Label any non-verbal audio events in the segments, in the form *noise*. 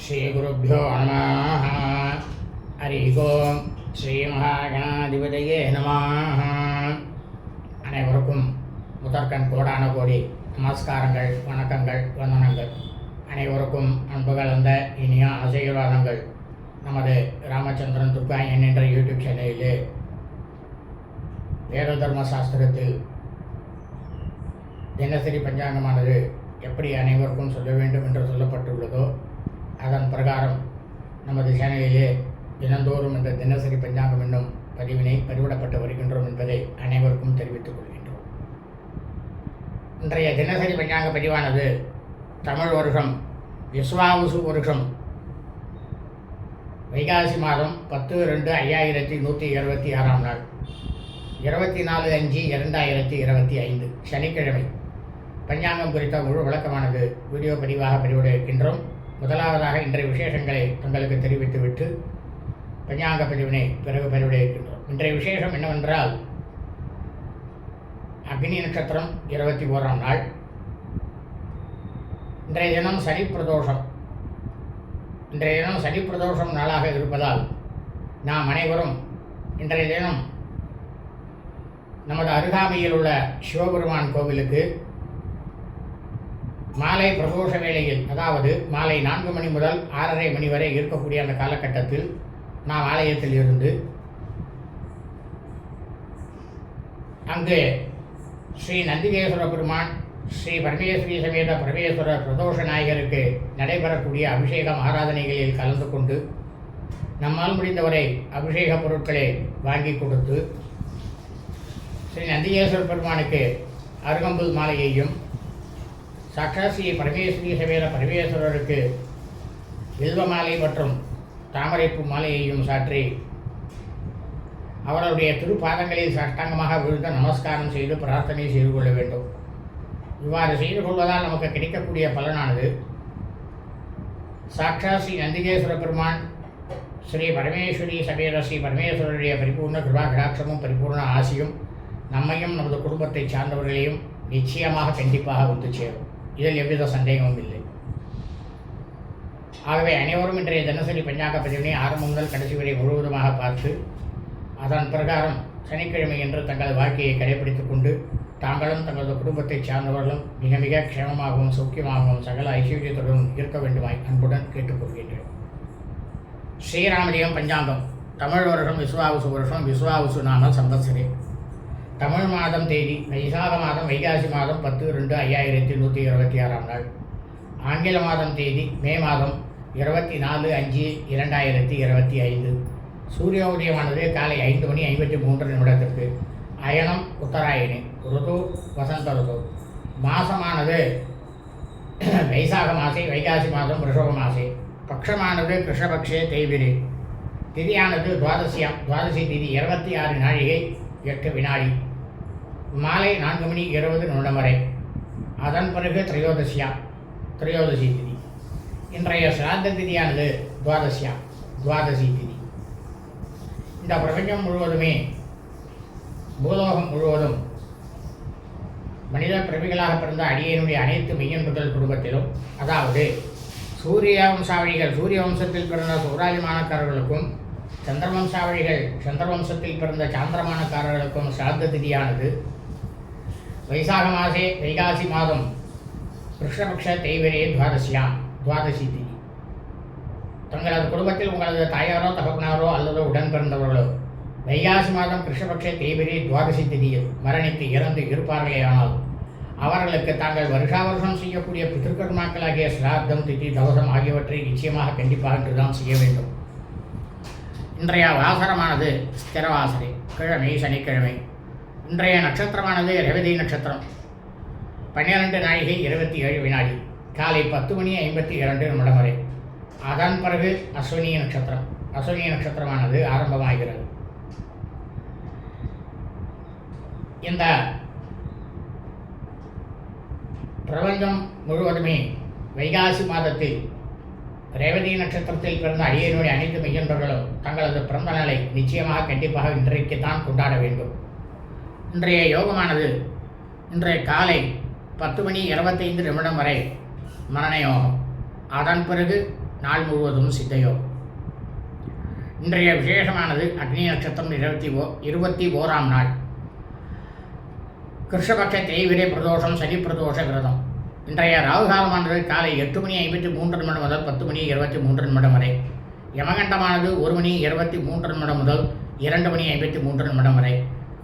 ஸ்ரீகுருப்போ நம ஹரி ஓம். ஸ்ரீ மகாகணாதிபதியே நம அனைவருக்கும் முதற்கண் கோடான கோடி நமஸ்காரங்கள் வணக்கங்கள் வந்தனங்கள். அனைவருக்கும் அன்பு கலந்த இனிய ஆசீர்வாதங்கள். நமது ராமச்சந்திரன் துர்காயன் என்ற யூடியூப் சேனலிலே வேத தர்ம சாஸ்திரத்தில் தினசரி பஞ்சாங்கமானது எப்படி அனைவருக்கும் சொல்ல வேண்டும் என்று சொல்லப்பட்டுள்ளதோ அதன் பிரகாரம் நமது சேனலிலே தினந்தோறும் இந்த தினசரி பஞ்சாங்கம் என்னும் பதிவினை பதிவிடப்பட்டு வருகின்றோம் என்பதை அனைவருக்கும் தெரிவித்துக் கொள்கின்றோம். இன்றைய தினசரி பஞ்சாங்க பதிவானது தமிழ் வருஷம் விஸ்வாவுசு வருஷம் வைகாசி மாதம் பத்து ரெண்டு ஐயாயிரத்தி நூற்றி இருபத்தி ஆறாம் நாள் இருபத்தி நாலு அஞ்சு இரண்டாயிரத்தி இருபத்தி ஐந்து சனிக்கிழமை. பஞ்சாங்கம் குறித்த முழு விளக்கமானது வீடியோ பதிவாக பதிவிட இருக்கின்றோம் முதலாவதாக இன்றைய விசேஷங்களை தங்களுக்கு தெரிவித்துவிட்டு பஞ்சாங்க பதிவினை பிறகு பதிவிட இருக்கின்றோம் இன்றைய விசேஷம் என்னவென்றால் அக்னி நட்சத்திரம் இருபத்தி ஓராம் நாள். இன்றைய தினம் சனி பிரதோஷம். இன்றைய தினம் சனி பிரதோஷம் நாளாக இருப்பதால் நாம் அனைவரும் இன்றைய தினம் நமது அருகாமையில் உள்ள சிவபெருமான் கோவிலுக்கு மாலை பிரதோஷ வேளையில் அதாவது மாலை நான்கு மணி முதல் ஆறரை மணி வரை இருக்கக்கூடிய அந்த காலகட்டத்தில் நாம் ஆலயத்தில் இருந்து அங்கு ஸ்ரீ நந்திகேஸ்வர பெருமான் ஸ்ரீ பரமேஸ்வரி சமேத பரமேஸ்வரர் பிரதோஷ நாயகருக்கு நடைபெறக்கூடிய அபிஷேகம் ஆராதனைகளில் கலந்து கொண்டு நம்மால் முடிந்தவரை அபிஷேக பொருட்களை வாங்கி கொடுத்து ஸ்ரீ நந்திகேஸ்வர பெருமானுக்கு அருகம்புல் மாலையையும் சாட்சாத் ஸ்ரீ பரமேஸ்வரி சமேத பரமேஸ்வரருக்கு வில்வ மாலை மற்றும் தாமரைப்பு மாலையையும் சாற்றி அவர்களுடைய திருப்பாதங்களில் சாஷ்டாங்கமாக விழுந்த நமஸ்காரம் செய்து பிரார்த்தனை செய்து கொள்ள வேண்டும். இவ்வாறு செய்து கொள்வதால் நமக்கு கிடைக்கக்கூடிய பலனானது சாட்சாத் ஸ்ரீ நந்திகேஸ்வர பெருமான் ஸ்ரீ பரமேஸ்வரி சபேர ஸ்ரீ பரமேஸ்வரருடைய பரிபூர்ண கிருபா கடாட்சமும் பரிபூர்ண ஆசியும் நம்மையும் நமது குடும்பத்தை சார்ந்தவர்களையும் நிச்சயமாக கண்டிப்பாக வந்து சேரும். இதில் எவ்வித சந்தேகமும் இல்லை. ஆகவே அனைவரும் இன்றைய தினசரி பஞ்சாங்க பதிவினை ஆரம்பம் முதல் கடைசி வரை முழுவதுமாக பார்த்து அதன் பிரகாரம் சனிக்கிழமை என்று தங்கள் வாழ்க்கையை கடைபிடித்துக் கொண்டு தாங்களும் தங்களது குடும்பத்தைச் சார்ந்தவர்களும் மிக மிக க்ஷேமமாகவும் சௌக்கியமாகவும் சகல ஐஸ்வர்யத்துடன் இருக்க வேண்டுமாய் அன்புடன் கேட்டுக்கொள்கின்றேன். ஸ்ரீராமலியம் பஞ்சாங்கம். தமிழ் வருஷம் விஸ்வாவுசு வருஷம் விஸ்வாவுசு நாம சந்தசரே தமிழ் மாதம் தேதி வைசாக மாதம் வைகாசி மாதம் பத்து ரெண்டு ஐயாயிரத்தி நூற்றி இருபத்தி ஆறாம் நாள். ஆங்கில மாதம் தேதி மே மாதம் இருபத்தி நாலு அஞ்சு இரண்டாயிரத்தி இருபத்தி ஐந்து. சூரிய உதயமானது காலை ஐந்து மணி ஐம்பத்தி மூன்று நிமிடத்திற்கு. அயனம் உத்தராயணி ருது வசந்த ருது. மாசமானது *clears throat* வைசாக மாசே வைகாசி மாதம் ரிஷப மாசை. பக்ஷமானது கிருஷ்ணபக்ஷே தேய்பிரி. திதியானது துவாதசியாம் துவாதசி திதி இருபத்தி ஆறு நாழிகை எட்டு வினாடி. மாலை நான்கு மணி இருபது நிமிடம் வரை. அதன் பிறகு திரையோதசியா திரையோதசி திதி. இன்றைய சிராத்த திதியானது துவாதசியா துவாதசி திதி. இந்த பிரபஞ்சம் முழுவதுமே பூலோகம் முழுவதும் மனித பிறவிகளாக பிறந்த அடியனுடைய அனைத்து மெய்யன்புகள் குடும்பத்திலும் அதாவது சூரிய வம்சாவழிகள் சூரிய வம்சத்தில் பிறந்த சூராலிமானக்காரர்களுக்கும் சந்திர சந்திரவம்சத்தில் பிறந்த சாந்திரமானக்காரர்களுக்கும் சிராத்த திதியானது வைசாக மாசே வைகாசி மாதம் கிருஷ்ணபக்ஷ தேய்வரே துவாதசியாம் துவாதசி திதி தங்களது குடும்பத்தில் உங்களது தாயாரோ தகப்பனாரோ அல்லது உடன் பிறந்தவர்களோ வைகாசி மாதம் கிருஷ்ணபக்ஷ தேய்வரே துவாதசி திதியில் மரணித்து இறந்து இருப்பார்களேயானால் அவர்களுக்கு தாங்கள் வருஷா வருஷம் செய்யக்கூடிய பித்திருக்கர்மாக்களாகிய சிராத்தம் திதி தவசம் ஆகியவற்றை நிச்சயமாக கண்டிப்பாக என்றுதான் செய்ய வேண்டும். இன்றைய வாசரமானது ஸ்திரவாசரை கிழமை சனிக்கிழமை இன்றைய நட்சத்திரமானது ரேவதி நட்சத்திரம். பன்னிரண்டு நாழிகை இருபத்தி ஏழு வினாடி. காலை பத்து மணி ஐம்பத்தி இரண்டு நிமிடம் வரை. அதன் பிறகு அஸ்வினி நட்சத்திரம். அஸ்வினி நட்சத்திரமானது ஆரம்பமாகிறது. இந்த பிரபஞ்சம் முழுவதுமே வைகாசி மாதத்தில் ரேவதி நட்சத்திரத்தில் பிறந்த அடியனுடைய அனைத்து மெய்யன்பர்களும் தங்களது பிறந்த நாளை நிச்சயமாக கண்டிப்பாக இன்றைக்கு தான் கொண்டாட வேண்டும். இன்றைய யோகமானது இன்றைய காலை பத்து மணி இருபத்தைந்து நிமிடம் வரை மரண யோகம். அதன் பிறகு நாள் முழுவதும் சித்த யோகம். இன்றைய விசேஷமானது அக்னி நட்சத்திரம் இருபத்தி ஓ இருபத்தி ஓராம் நாள். கிருஷ்ணபக்ஷ தேய்விரை பிரதோஷம் சனி பிரதோஷ விரதம். இன்றைய ராகுகாலமானது காலை எட்டு மணி ஐம்பத்தி மூன்று நிமிடம் முதல் பத்து மணி இருபத்தி மூன்று நிமிடம் வரை. யமகண்டமானது ஒரு மணி இருபத்தி மூன்று நிமிடம் முதல் இரண்டு மணி ஐம்பத்தி மூன்று நிமிடம் வரை.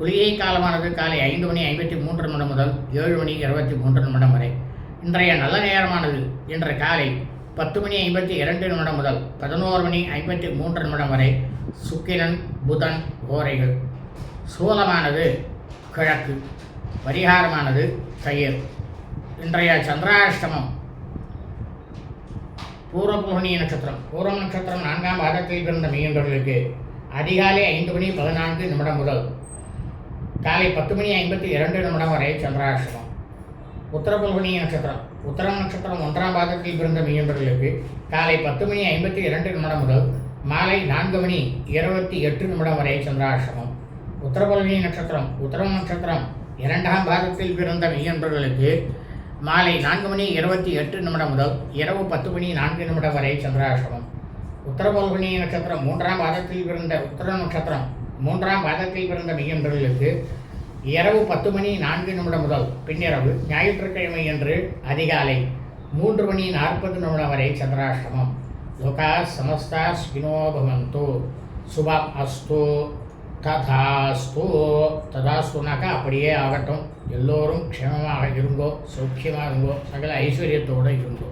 குளிகை காலமானது காலை ஐந்து மணி ஐம்பத்தி மூன்று நிமிடம் முதல் ஏழு மணி இருபத்தி மூன்று நிமிடம் வரை. இன்றைய நல்ல நேரமானது இன்று காலை பத்து மணி ஐம்பத்தி இரண்டு நிமிடம் முதல் பதினோரு மணி ஐம்பத்தி மூன்று நிமிடம் வரை சுக்கிரன் புதன் ஓரைகள். சூலமானது கிழக்கு பரிகாரமானது தயிர். இன்றைய சந்திராஷ்டமம் பூர்வபூர்ணி நட்சத்திரம். பூர்வ நட்சத்திரம் நான்காம் பாதத்தில் பிறந்த மீனவர்களுக்கு அதிகாலை ஐந்து மணி பதினான்கு நிமிடம் முதல் காலை பத்து மணி ஐம்பத்தி இரண்டு நிமிடம் வரை சந்திராஷ்டமம். உத்தரபுல்வனி நட்சத்திரம். உத்தரம் நட்சத்திரம் ஒன்றாம் பாதத்தில் பிறந்த மீனவர்களுக்கு காலை பத்து மணி ஐம்பத்தி இரண்டு நிமிடம் முதல் மாலை நான்கு மணி இருபத்தி எட்டு நிமிடம் வரை சந்திராஷ்டமம். உத்தரபுல்வனி நட்சத்திரம். உத்தரம் நட்சத்திரம் இரண்டாம் பாதத்தில் பிறந்த மீனவர்களுக்கு மாலை நான்கு மணி இருபத்தி எட்டு நிமிடம் முதல் இரவு பத்து மணி நான்கு நிமிடம் வரை சந்திராஷ்டமம். உத்தரபல்குனி நட்சத்திரம் மூன்றாம் பாதத்தில் பிறந்த உத்தர நட்சத்திரம் மூன்றாம் பாதத்தில் பிறந்த மெய்யன்றர்களுக்கு இரவு பத்து மணி நான்கு நிமிடம் முதல் பின்னிரவு ஞாயிற்றுக்கிழமை என்று அதிகாலை மூன்று மணி நாற்பது நிமிடம் வரை சந்திராஷ்டமம். லோகா சமஸ்தா ஸ்வினோபவந்தோ சுபம் அஸ்தோ. ததாஸ்தோ. ததாஸ்துனாக்கா அப்படியே ஆகட்டும். எல்லோரும் க்ஷமமாக இருங்கோ சௌக்கியமாக இருங்கோ சகல ஐஸ்வர்யத்தோடு இருங்கோ.